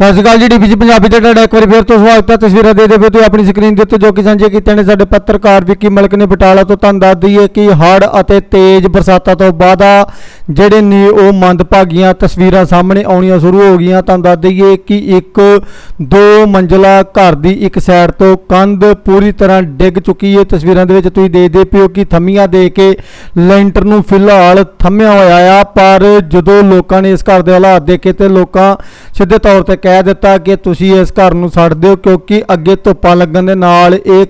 ਸਤਿ ਸ਼੍ਰੀ ਅਕਾਲ ਜੀ ਡੀਪੀਜੀ ਪੰਜਾਬੀ ਤੇ ਤੁਹਾਡਾ ਇੱਕ ਵਾਰੀ ਫਿਰ ਤੋਂ ਸਵਾਗਤ ਹੈ। ਤਸਵੀਰਾਂ ਦੇ ਦੇਵੇ ਤੁਸੀਂ ਆਪਣੀ ਸਕਰੀਨ ਦੇ ਉੱਤੇ ਜੋ ਕਿ ਸਾਂਝੇ ਕੀਤੇ ਨੇ ਸਾਡੇ ਪੱਤਰਕਾਰ ਵਿੱਕੀ ਮਲਕ ਨੇ ਬਟਾਲਾ ਤੋਂ ਤੁਹਾਨੂੰ ਦੱਸ ਦਈਏ ਕਿ ਹੜ੍ਹ ਅਤੇ ਤੇਜ਼ ਬਰਸਾਤਾਂ ਤੋਂ ਬਾਅਦ ਜਿਹੜੇ ਨੇ ਉਹ ਮੰਦਭਾਗੀਆਂ ਤਸਵੀਰਾਂ ਸਾਹਮਣੇ ਆਉਣੀਆਂ ਸ਼ੁਰੂ ਹੋ ਗਈਆਂ। ਤੁਹਾਨੂੰ ਦੱਸ ਦਈਏ ਕਿ ਇੱਕ ਦੋ ਮੰਜ਼ਲਾ ਘਰ ਦੀ ਇੱਕ ਸਾਈਡ ਤੋਂ ਕੰਧ ਪੂਰੀ ਤਰ੍ਹਾਂ ਡਿੱਗ ਚੁੱਕੀ ਹੈ। ਤਸਵੀਰਾਂ ਦੇ ਵਿੱਚ ਤੁਸੀਂ ਦੇਖਦੇ ਪਿਓ ਕਿ ਥੰਮੀਆਂ ਦੇ ਕੇ ਲੈਂਟਰ ਨੂੰ ਫਿਲਹਾਲ ਥੰਮਿਆ ਹੋਇਆ ਆ, ਪਰ ਜਦੋਂ ਲੋਕਾਂ ਨੇ ਇਸ ਘਰ ਦੇ ਹਾਲਾਤ ਦੇਖੇ ਤੇ ਲੋਕਾਂ ਸਿੱਧੇ ਤੌਰ ਤੇ ਕਹਿ ਦਿੱਤਾ ਕਿ ਤੁਸੀਂ ਇਸ ਘਰ ਨੂੰ ਛੱਡ ਦਿਓ ਕਿਉਂਕਿ ਅੱਗੇ ਧੁੱਪਾਂ ਲੱਗਣ ਦੇ ਨਾਲ ਇਹ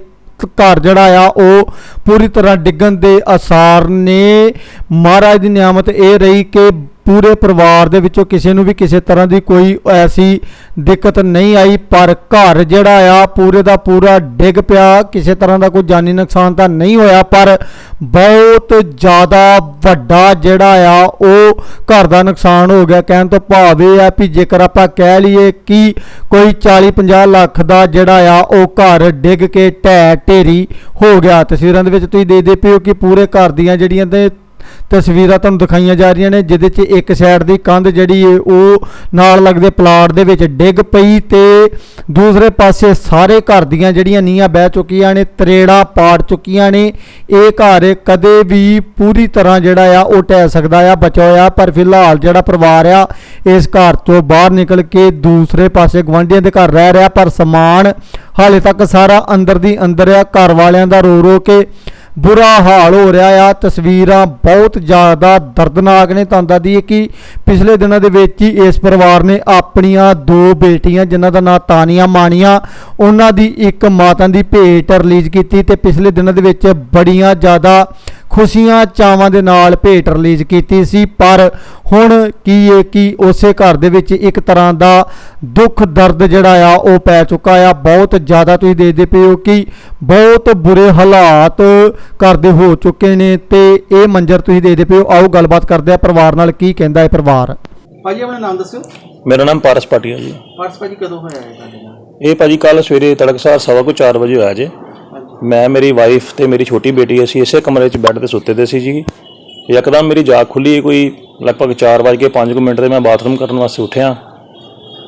ਘਰ ਜਿਹੜਾ ਆ, ਉਹ ਪੂਰੀ ਤਰ੍ਹਾਂ ਡਿੱਗਣ ਦੇ ਆਸਾਰ ਨੇ। ਮਹਾਰਾਜ ਦੀ ਨਿਆਮਤ ਇਹ ਰਹੀ ਕਿ ਪੂਰੇ ਪਰਿਵਾਰ ਦੇ ਵਿੱਚੋਂ ਕਿਸੇ ਨੂੰ ਵੀ ਕਿਸੇ ਤਰ੍ਹਾਂ ਦੀ ਕੋਈ ਐਸੀ ਦਿੱਕਤ ਨਹੀਂ ਆਈ, ਪਰ ਘਰ ਜਿਹੜਾ ਆ, ਪੂਰੇ ਦਾ ਪੂਰਾ ਡਿੱਗ ਪਿਆ, ਕਿਸੇ ਤਰ੍ਹਾਂ ਦਾ ਕੋਈ ਜਾਨੀ ਨੁਕਸਾਨ ਤਾਂ ਨਹੀਂ ਹੋਇਆ, ਪਰ ਬਹੁਤ ਜ਼ਿਆਦਾ ਵੱਡਾ ਜਿਹੜਾ ਆ, ਉਹ ਘਰ ਦਾ ਨੁਕਸਾਨ ਹੋ ਗਿਆ। ਕਹਿਣ ਤੋਂ ਭਾਵ ਇਹ ਆ ਵੀ ਜੇਕਰ ਆਪਾਂ ਕਹਿ ਲਈਏ ਕਿ ਕੋਈ 40 50 ਲੱਖ ਦਾ ਜਿਹੜਾ ਆ, ਉਹ ਘਰ ਡਿੱਗ ਕੇ ਢਹਿ ਢੇਰੀ ਹੋ ਗਿਆ। ਤਸਵੀਰਾਂ ਦੇ ਵਿੱਚ ਤੁਸੀਂ ਦੇਖਦੇ ਪਿਓ ਕਿ ਪੂਰੇ ਘਰ ਦੀਆਂ ਜਿਹੜੀਆਂ ਤੇ ਤਸਵੀਰਾਂ ਤੁਹਾਨੂੰ ਦਿਖਾਈਆਂ ਜਾ ਰਹੀਆਂ ਨੇ, ਜਿਹਦੇ 'ਚ ਇੱਕ ਸਾਈਡ ਦੀ ਕੰਧ ਜਿਹੜੀ ਏ, ਉਹ ਨਾਲ ਲੱਗਦੇ ਪਲਾਟ ਦੇ ਵਿੱਚ ਡਿੱਗ ਪਈ ਤੇ ਦੂਸਰੇ ਪਾਸੇ ਸਾਰੇ ਘਰ ਦੀਆਂ ਜਿਹੜੀਆਂ ਨੀਹਾਂ ਬਹਿ ਚੁੱਕੀਆਂ ਨੇ, ਤਰੇੜਾਂ ਪਾੜ ਚੁੱਕੀਆਂ ਨੇ। ਇਹ ਘਰ ਕਦੇ ਵੀ ਪੂਰੀ ਤਰ੍ਹਾਂ ਜਿਹੜਾ ਆ, ਉਹ ਢਹਿ ਸਕਦਾ ਆ, ਬਚਿਆ ਹੋਇਆ। ਪਰ ਫਿਲਹਾਲ ਜਿਹੜਾ ਪਰਿਵਾਰ ਆ, ਇਸ ਘਰ ਤੋਂ ਬਾਹਰ ਨਿਕਲ ਕੇ ਦੂਸਰੇ ਪਾਸੇ ਗਵਾਂਢੀਆਂ ਦੇ ਘਰ ਰਹਿ ਰਿਹਾ, ਪਰ ਸਮਾਨ ਹਾਲੇ ਤੱਕ ਸਾਰਾ ਅੰਦਰ ਦੀ ਅੰਦਰ ਆ। ਘਰ ਵਾਲਿਆਂ ਦਾ ਰੋ ਰੋ ਕੇ ਬੁਰਾ ਹਾਲ ਹੋ ਰਿਹਾ ਆ। ਤਸਵੀਰਾਂ ਬਹੁਤ ਜ਼ਿਆਦਾ ਦਰਦਨਾਕ ਨੇ। ਤਾਂ ਦੱਸ ਦਈਏ ਕਿ ਪਿਛਲੇ ਦਿਨਾਂ ਦੇ ਵਿੱਚ ਹੀ ਇਸ ਪਰਿਵਾਰ ਨੇ ਆਪਣੀਆਂ ਦੋ ਬੇਟੀਆਂ, ਜਿਨ੍ਹਾਂ ਦਾ ਨਾਂ ਤਾਨੀਆ ਮਾਨੀਆ, ਉਹਨਾਂ ਦੀ ਇੱਕ ਮਾਤਾ ਦੀ ਭੇਟ ਰਿਲੀਜ਼ ਕੀਤੀ ਤੇ ਪਿਛਲੇ ਦਿਨਾਂ ਦੇ ਵਿੱਚ ਬੜੀਆਂ ਜ਼ਿਆਦਾ ਖੁਸ਼ੀਆਂ ਚਾਵਾਂ ਦੇ ਨਾਲ ਭੇਟ ਰਿਲੀਜ਼ ਕੀਤੀ ਸੀ ਪਰ ਹੁਣ ਕੀ ਇਹ ਕਿ ਉਸੇ ਘਰ ਦੇ ਵਿੱਚ ਇੱਕ ਤਰ੍ਹਾਂ ਦਾ ਦੁੱਖ ਦਰਦ ਜਿਹੜਾ ਆ ਉਹ ਪੈ ਚੁੱਕਾ ਆ। ਬਹੁਤ ਜ਼ਿਆਦਾ ਤੁਸੀਂ ਦੇਖਦੇ ਪਏ ਹੋ ਕਿ ਬਹੁਤ ਬੁਰੇ ਹਾਲਾਤ ਘਰ ਦੇ ਹੋ ਚੁੱਕੇ ਨੇ ਤੇ ਇਹ ਮੰਜ਼ਰ ਤੁਸੀਂ ਦੇਖਦੇ ਪਏ ਹੋ। ਆਓ ਗੱਲਬਾਤ ਕਰਦੇ ਆ ਪਰਿਵਾਰ ਨਾਲ ਕੀ ਕਹਿੰਦਾ ਹੈ ਪਰਿਵਾਰ। ਭਾਜੀ ਆਪਣਾ ਨਾਮ ਦੱਸਿਓ ਮੇਰਾ ਨਾਮ ਪਾਰਸ ਪਾਟੀਆ ਜੀ। ਪਰਸ ਭਾਜੀ ਕਦੋਂ ਹੋਇਆ ਹੈ ਤੁਹਾਡੇ ਨਾਲ ਇਹ ਭਾਜੀ ਕੱਲ ਸਵੇਰੇ ਤੜਕਸਾਰ ਸਵਾ ਕੁ 4 ਵਜੇ ਹੋਇਆ ਜੇ। ਮੈਂ, ਮੇਰੀ ਵਾਈਫ ਤੇ ਮੇਰੀ ਛੋਟੀ ਬੇਟੀ ਅਸੀਂ ਇਸੇ ਕਮਰੇ 'ਚ ਬੈੱਡ ਤੇ ਸੁੱਤੇ ਦੇ ਸੀ ਜੀ। ਯਕਦਮ ਮੇਰੀ ਜਾਗ ਖੁੱਲੀ, ਕੋਈ ਲਗਭਗ 4 ਵਜੇ ਕੇ 5 ਮਿੰਟ ਤੇ ਮੈਂ ਬਾਥਰੂਮ ਕਰਨ ਵਾਸਤੇ ਉੱਠਿਆ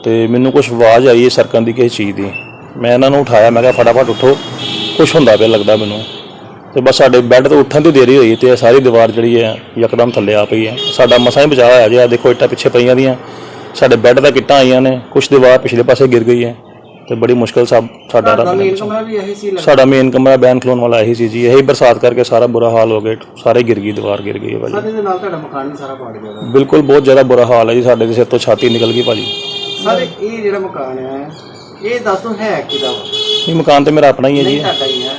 ਤੇ ਮੈਨੂੰ ਕੁਝ ਆਵਾਜ਼ ਆਈ ਹੈ ਸਰਕਣ ਦੀ ਕਿਸੇ ਚੀਜ਼ ਦੀ। ਮੈਂ ਇਹਨਾਂ ਨੂੰ ਉਠਾਇਆ, ਮੈਂ ਕਿਹਾ, ਫਟਾਫਟ ਉੱਠੋ। ਕੁਝ ਹੁੰਦਾ ਪਿਆ ਲੱਗਦਾ ਮੈਨੂੰ। ਤੇ ਬਸ ਸਾਡੇ ਬੈੱਡ ਤੋਂ ਉੱਠਣ ਦੀ ਦੇਰੀ ਹੋਈ ਤੇ ਸਾਰੀ ਦੀਵਾਰ ਜਿਹੜੀ ਹੈ ਯਕਦਮ ਥੱਲੇ ਆ ਪਈ ਹੈ। ਸਾਡਾ ਮਸਾਂ ਹੀ ਬਚਾਅ ਹੋਇਆ ਜੀ ਆ ਦੇਖੋ ਇੱਟਾਂ ਪਿੱਛੇ ਪਈਆਂ ਦੀਆਂ। ਸਾਡੇ ਬੈੱਡ ਦਾ ਕਿੱਟਾਂ ਆਈਆਂ ਨੇ ਕੁਝ ਦੀਵਾਰ ਪਿਛਲੇ ਪਾਸੇ ਗਿਰ ਗਈ ਹੈ। ਤੇ ਬੜੀ ਮੁਸ਼ਕਲ ਸਾ ਸਾਡਾ ਤੁਹਾਡਾ ਰੱਬ ਨੇ ਮੇਨ ਕਮਰਾ ਵੀ ਇਹੀ ਸੀ ਲੱਗਦਾ। ਸਾਡਾ ਮੇਨ ਕਮਰਾ ਬੈਨ ਖਲੋਣ ਵਾਲਾ ਇਹੀ ਸੀ ਜੀ ਇਹੀ ਬਰਸਾਤ ਕਰਕੇ ਸਾਰਾ ਬੁਰਾ ਹਾਲ ਹੋ ਗਿਆ ਸਾਰੇ ਗਿਰ ਗਈ ਦੀਵਾਰ ਗਿਰ ਗਈ ਹੈ ਭਾਜੀ। ਸਾਡੇ ਦੇ ਨਾਲ ਤੁਹਾਡਾ ਮਕਾਨ ਵੀ ਸਾਰਾ ਪਾੜ ਗਿਆ। ਬਿਲਕੁਲ ਬਹੁਤ ਜ਼ਿਆਦਾ ਬੁਰਾ ਹਾਲ ਹੈ ਜੀ ਸਾਡੇ ਦੇ ਸਿਰ ਤੋਂ ਛਾਤੀ ਨਿਕਲ ਗਈ ਭਾਜੀ। ਸਰ ਇਹ ਜਿਹੜਾ ਮਕਾਨ ਹੈ ਇਹ ਦੱਸ ਦੋ ਹੈ ਕਿਹਦਾ? ਵਾ ਇਹ ਮਕਾਨ ਤੇ ਮੇਰਾ ਆਪਣਾ ਹੀ ਹੈ ਜੀ। ਤੁਹਾਡਾ ਹੀ ਹੈ।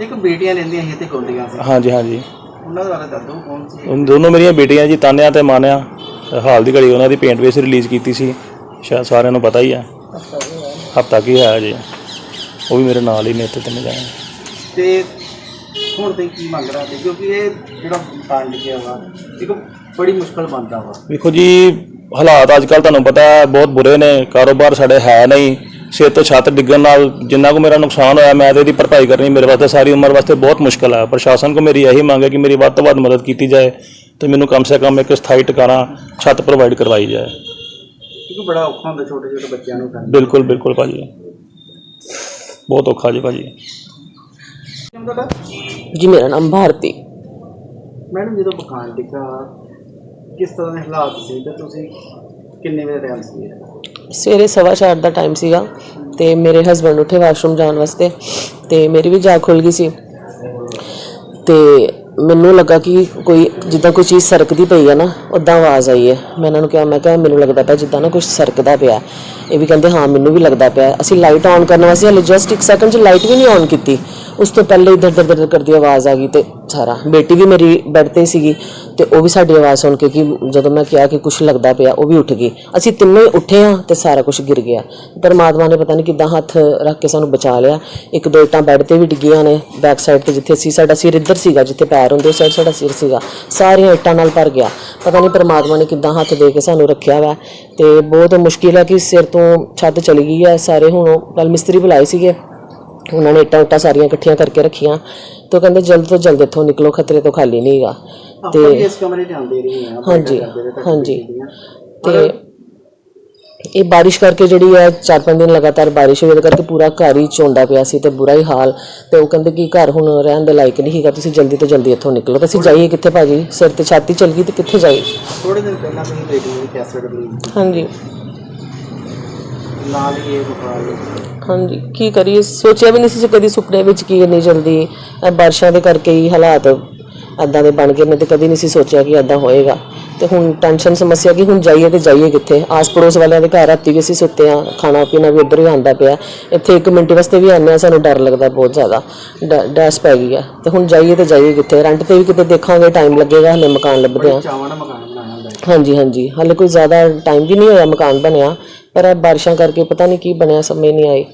ਇੱਕ ਬੇਟੀਆਂ ਰਹਿੰਦੀਆਂ ਸੀ ਤੇ ਗੋਂਡੀਆਂ ਸੀ। ਹਾਂਜੀ ਹਾਂਜੀ। ਉਹਨਾਂ ਦਾ ਦੱਸ ਦੋ ਕੌਣ ਸੀ? ਉਹ ਦੋਨੋਂ ਮੇਰੀਆਂ ਬੇਟੀਆਂ ਜੀ ਤਾਨਿਆ ਤੇ ਮਾਨਿਆ। ਹਾਲ ਦੀ ਘੜੀ ਉਹਨਾਂ ਦੀ ਪੇਂਟ ਵੇਸ ਰਿਲੀਜ਼ ਕੀਤੀ ਸੀ। ਸ਼ਾਇਦ ਸਾਰਿਆਂ ਨੂੰ ਪਤਾ ਹੀ ਹੈ। ਹਫਤਾ ਕੀ ਹੋਇਆ ਜੀ ਉਹ ਵੀ ਮੇਰੇ ਨਾਲ ਹੀ ਨੇ ਇੱਥੇ ਤਿੰਨ ਜਾਣੇ। ਤੇ ਹੁਣ ਤੇ ਕੀ ਮੰਗ ਰਹਾ ਤੇ ਕਿਉਂਕਿ ਇਹ ਜਿਹੜਾ ਮਕਾਨ ਲਿਖਿਆ ਵਾ ਇੱਕ ਬੜੀ ਮੁਸ਼ਕਲ ਬਣਦਾ ਵਾ। ਵੇਖੋ ਜੀ ਹਾਲਾਤ ਅੱਜ ਕੱਲ ਤੁਹਾਨੂੰ ਪਤਾ ਬਹੁਤ ਬੁਰੇ ਨੇ। ਕਾਰੋਬਾਰ ਸਾਡੇ ਹੈ ਨਹੀਂ। ਸਿਰ ਤੋਂ ਛੱਤ ਡਿੱਗਣ ਨਾਲ ਜਿੰਨਾ ਕੁ ਮੇਰਾ ਨੁਕਸਾਨ ਹੋਇਆ ਮੈਂ ਤੇ ਇਹਦੀ ਭਰਪਾਈ ਕਰਨੀ। ਮੇਰੇ ਵਾਸਤੇ ਸਾਰੀ ਉਮਰ ਵਾਸਤੇ ਬਹੁਤ ਮੁਸ਼ਕਲ ਹੈ ਪ੍ਰਸ਼ਾਸਨ ਕੋ ਮੇਰੀ ਇਹੀ ਮੰਗ ਹੈ ਕਿ ਮੇਰੀ ਵੱਧ ਤੋਂ ਵੱਧ ਮਦਦ ਕੀਤੀ ਜਾਏ ਤੇ ਮੈਨੂੰ ਕਮ ਸੇ ਕਮ ਇੱਕ ਸਥਾਈ ਟਿਕਾਣਾ ਛੱਤ ਪ੍ਰੋਵਾਈਡ ਕਰਵਾਈ ਜਾਏ। ਕਿਉਂਕਿ ਬੜਾ ਔਖਾ ਹੁੰਦਾ ਛੋਟੇ ਛੋਟੇ ਬੱਚਿਆਂ ਨੂੰ ਕਰਨਾ ਬਿਲਕੁਲ ਬਿਲਕੁਲ ਭਾਜੀ। ਬਹੁਤ ਔਖਾ ਜੀ ਭਾਜੀ। ਤੁਹਾਡਾ? ਜੀ ਮੇਰਾ ਨਾਮ ਭਾਰਤੀ। ਮੈਡਮ ਜਦੋਂ ਮਕਾਨ ਡਿੱਗਾ ਕਿਸ ਤਰ੍ਹਾਂ ਦੇ ਹਾਲਾਤ ਸੀ ਤੇ ਤੁਸੀਂ ਕਿੰਨੇ ਵਜੇ ਟਾਈਮ ਸੀ? ਸਵੇਰੇ ਸਵਾ ਚਾਰ ਦਾ ਟਾਈਮ ਸੀਗਾ ਤੇ ਮੇਰੇ ਹਸਬੰਡ ਉੱਠੇ ਵਾਸ਼ਰੂਮ ਜਾਣ ਵਾਸਤੇ ਤੇ ਮੇਰੀ ਵੀ ਜਾਗ ਖੁੱਲ ਗਈ ਸੀ। ਤੇ ਮੈਨੂੰ ਲੱਗਾ ਕਿ ਕੋਈ, ਜਿੱਦਾਂ ਕੋਈ ਚੀਜ਼ ਸਰਕਦੀ ਪਈ ਹੈ ਨਾ ਉਦਾਂ ਆਵਾਜ਼ ਆਈ ਹੈ। ਮੈਂ ਇਹਨਾਂ ਨੂੰ ਕਿਹਾ, ਮੈਂ ਕਿਹਾ, ਮੈਨੂੰ ਲੱਗਦਾ ਪਿਆ ਜਿੱਦਾਂ ਨਾ ਕੁਝ ਸਰਕਦਾ ਪਿਆ। ਇਹ ਵੀ ਕਹਿੰਦੇ, ਹਾਂ, ਮੈਨੂੰ ਵੀ ਲੱਗਦਾ ਪਿਆ। ਅਸੀਂ ਲਾਈਟ ਆਨ ਕਰਨ ਵਾਸਤੇ ਹਲੇ ਜਸਟ ਇੱਕ ਸੈਕਿੰਡ 'ਚ ਲਾਈਟ ਵੀ ਨਹੀਂ ਆਨ ਕੀਤੀ। ਉਸ ਤੋਂ ਪਹਿਲੇ ਇਧਰ ਦਰ ਦਰ ਕਰਦੀ ਆਵਾਜ਼ ਆ ਗਈ ਤੇ ਸਾਰਾ। ਬੇਟੀ ਵੀ ਮੇਰੀ ਬੈੱਡ ਤੇ ਸੀਗੀ ਤੇ ਉਹ ਵੀ ਸਾਡੀ ਆਵਾਜ਼ ਸੁਣ ਕੇ ਕਿ ਜਦੋਂ ਮੈਂ ਕਿਹਾ ਕਿ ਕੁਝ ਲੱਗਦਾ ਪਿਆ, ਉਹ ਵੀ ਉੱਠ ਗਈ। ਅਸੀਂ ਤਿੰਨੇ ਉੱਠੇ ਆ ਤੇ ਸਾਰਾ ਕੁਝ ਗਿਰ ਗਿਆ। ਪਰਮਾਤਮਾ ਨੇ ਪਤਾ ਨਹੀਂ ਕਿੱਦਾਂ ਹੱਥ ਰੱਖ ਕੇ ਸਾਨੂੰ ਬਚਾ ਲਿਆ। ਇੱਕ ਦੋ ਇੱਟਾਂ ਬੈੱਡ ਤੇ ਵੀ ਡਿੱਗੀਆਂ ਨੇ, ਬੈਕ ਸਾਈਡ ਤੇ ਜਿੱਥੇ ਸੀ, ਸਾਡਾ ਸਿਰ ਇੱਧਰ ਸੀਗਾ, ਜਿੱਥੇ ਪੈਰ ਹੁੰਦੇ ਉਸ ਸਾਈਡ ਸਾਡਾ ਸਿਰ ਸੀਗਾ। ਸਾਰੀਆਂ ਇੱਟਾਂ ਨਾਲ ਭਰ ਗਿਆ। ਪਤਾ ਨਹੀਂ ਪਰਮਾਤਮਾ ਨੇ ਕਿੱਦਾਂ ਹੱਥ ਦੇ ਕੇ ਸਾਨੂੰ ਰੱਖਿਆ ਵਾ ਤੇ ਬਹੁਤ ਮੁਸ਼ਕਿਲ ਹੈ ਕਿ ਸਿਰ ਤੋਂ ਛੱਤ ਚਲੀ ਗਈ ਹੈ। ਸਾਰੇ ਹੁਣ ਉਹ ਕੱਲ ਮਿਸਤਰੀ ਬੁਲਾਏ ਸੀਗੇ। ਉਹਨਾਂ ਨੇ ਇੱਟਾਂ ਉੱਟਾਂ ਸਾਰੀਆਂ ਇਕੱਠੀਆਂ ਕਰਕੇ ਰੱਖੀਆਂ ਤੇ ਉਹ ਕਹਿੰਦੇ ਜਲਦ ਤੋਂ ਜਲਦ ਇੱਥੋਂ ਨਿਕਲੋ ਖਤਰੇ ਤੋਂ ਖਾਲੀ ਨਹੀਂਗਾ ਆਪਾਂ ਵੀ ਇਸ ਕਮਰੇ 'ਚ ਆਉਂਦੇ ਰਹੇ ਹਾਂ ਹਾਂਜੀ ਕਰਦੇ ਰਹੇ ਤਾਂ ਹਾਂਜੀ। ਦੇਖਦੇ ਹਾਂ। ਤੇ ਇਹ ਬਾਰਿਸ਼ ਕਰਕੇ ਜਿਹੜੀ ਹੈ 4-5 ਦਿਨ ਲਗਾਤਾਰ ਬਾਰਿਸ਼ ਹੋਈ ਉਹਦੇ ਕਰਕੇ ਪੂਰਾ ਘਰ ਹੀ ਝੋਂਦਾ ਪਿਆ ਸੀ ਤੇ ਬੁਰਾ ਹੀ ਹਾਲ। ਤੇ ਉਹ ਕਹਿੰਦੇ ਕਿ ਘਰ ਹੁਣ ਰਹਿਣ ਦੇ ਲਾਇਕ ਨਹੀਂ ਹੈਗਾ ਤੁਸੀਂ ਜਲਦੀ ਤੋਂ ਜਲਦੀ ਇੱਥੋਂ ਨਿਕਲੋ। ਤੇ ਅਸੀਂ ਜਾਈਏ ਕਿੱਥੇ ਭਾਜੀ? ਸਿਰ ਤੇ ਛਾਤੀ ਚਲ ਗਈ ਤੇ ਕਿੱਥੇ ਜਾਈਏ? ਥੋੜੇ ਦਿਨ ਪਹਿਲਾਂ ਤੁਸੀਂ ਬੇਟੀ ਨੂੰ ਕੈਸੇਟ ਬਣੀ ਹਾਂਜੀ। ਨਾਲ ਹੀ ਇਹ ਬੁਖਾਰ ਹਾਂਜੀ ਕੀ ਕਰੀਏ? ਸੋਚਿਆ ਵੀ ਨਹੀਂ ਸੀ ਕਦੀ ਸੁਪਨੇ ਵਿੱਚ ਕੀ ਇੰਨੀ ਜਲਦੀ ਇਹ ਬਾਰਿਸ਼ਾਂ ਦੇ ਕਰਕੇ ਹੀ ਹਾਲਾਤ ਐਦਾਂ ਦੇ ਬਣ ਗਏ। ਮੈਂ ਤੇ ਕਦੀ ਨਹੀਂ ਸੀ ਸੋਚਿਆ ਕਿ ਐਦਾਂ ਹੋਏਗਾ। ਤੇ ਹੁਣ ਟੈਨਸ਼ਨ ਸਮੱਸਿਆ ਕਿ ਹੁਣ ਜਾਈਏ ਤੇ ਜਾਈਏ ਕਿੱਥੇ? ਆਸ ਪੜੋਸ ਵਾਲਿਆਂ ਦੇ ਘਰ ਰਾਤੀ ਵੀ ਅਸੀਂ ਸੁੱਤੇ ਆ ਖਾਣਾ ਪੀਣਾ ਵੀ ਉੱਧਰ ਹੀ ਆਂਦਾ ਪਿਆ। ਇੱਥੇ ਇੱਕ ਮਿੰਟ ਵਾਸਤੇ ਵੀ ਆਉਂਦੇ ਆ ਸਾਨੂੰ ਡਰ ਲੱਗਦਾ ਬਹੁਤ ਜ਼ਿਆਦਾ। ਡੈਸ ਪੈ ਗਈ ਆ। ਤੇ ਹੁਣ ਜਾਈਏ ਤੇ ਜਾਈਏ ਕਿੱਥੇ? ਰੈਂਟ ਤੇ ਵੀ ਕਿਤੇ ਦੇਖਾਂਗੇ ਟਾਈਮ ਲੱਗੇਗਾ ਹਲੇ ਮਕਾਨ ਲੱਭਦੇ ਆ ਹਾਂਜੀ ਹਾਂਜੀ। ਹਾਲੇ ਕੋਈ ਜ਼ਿਆਦਾ ਟਾਈਮ ਵੀ ਨਹੀਂ ਹੋਇਆ ਮਕਾਨ ਬਣਿਆ। ਪਰ ਇਹ ਬਾਰਿਸ਼ਾਂ ਕਰਕੇ ਪਤਾ ਨਹੀਂ ਕੀ ਬਣਿਆ ਸਮੇਂ ਨਹੀਂ ਆਈ